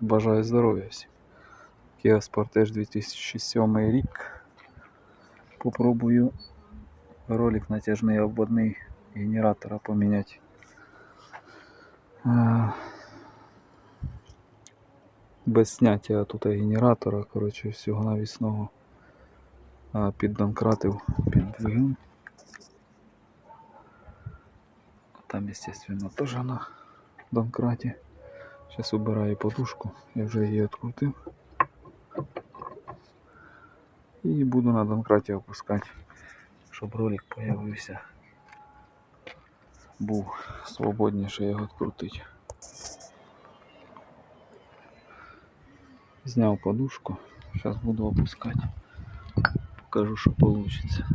Бажаю здоров'я всім. Kia Sportage 2007 рік. Попробую ролик натяжний обводний генератора поміняти. Е, Без зняття тут генератора, коротше, всього навісного А, піддонкратив під двигун. Там, естественно, теж на донкраті. Сейчас убираю подушку, я вже її відкрутив. І буду на донкраті опускати, щоб ролик появився. Був свободніше його відкрутити. Зняв подушку, зараз буду опускати. Покажу, що вийде.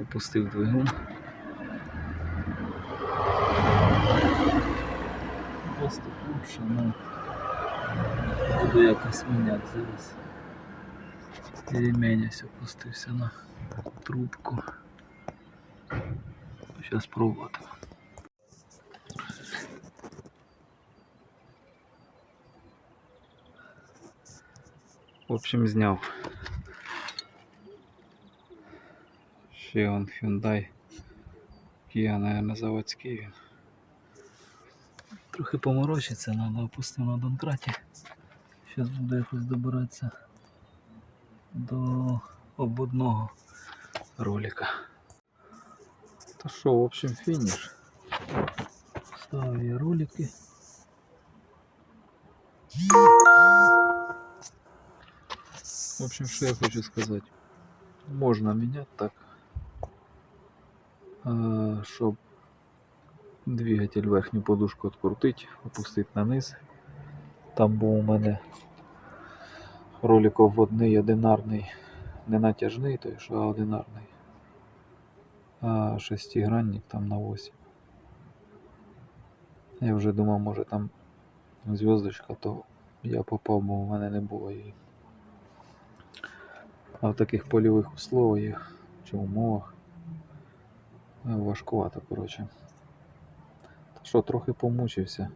Опустив двигун. Просто ну буду якось міняти зараз. Ремень опустився на трубку. Зараз пробувати. В общем, зняв. Ще он Hyundai. Kia, наверное, заводський він. Трохи поморочиться, треба опустити на донкраті. Зараз буду якось добиратися до обводного ролика. Та що, в общем, фініш. Ставив я ролики. В общем, що я хочу сказати. Можна міняти так, а, щоб двигатель верхню подушку відкрутити, опустити на низ. Там був у мене ролик обводний одинарний, не натяжний, той що одинарний. А шестигранник там на 8. Я вже думав, може там зв'язочка, то я попав, бо в мене не було її. А в таких польових условиях чи умовах важкувато, коротше. Що, трохи помучився,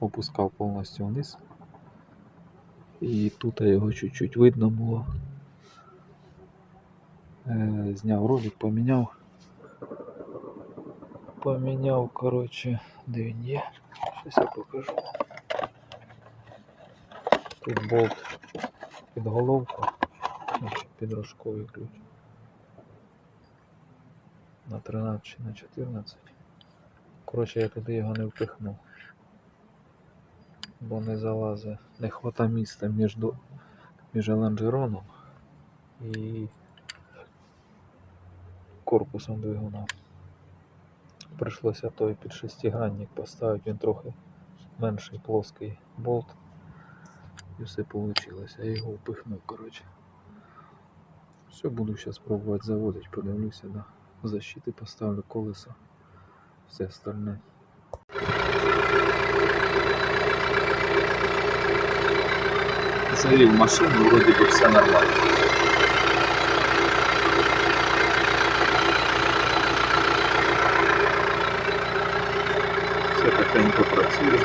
опускав повністю вниз. І тут його чуть-чуть видно було. Е, зняв ролик, поміняв. Поміняв, коротше, де він є. Щось я покажу. Тут болт під головку, підрожковий ключ. На 13 чи на 14. Коротше, я туди його не впихнув. Бо не залазить, не хвата міста між, між лонжероном і корпусом двигуна. Прийшлося той під шестигранник поставити, він трохи менший плоский болт. І все вийшло. Я його впихнув, коротше. Все, буду зараз пробувати заводити, подивлюся, да. защити поставлю колеса, все остальне. Завів машину, вроді би все нормально. Все тихенько працює.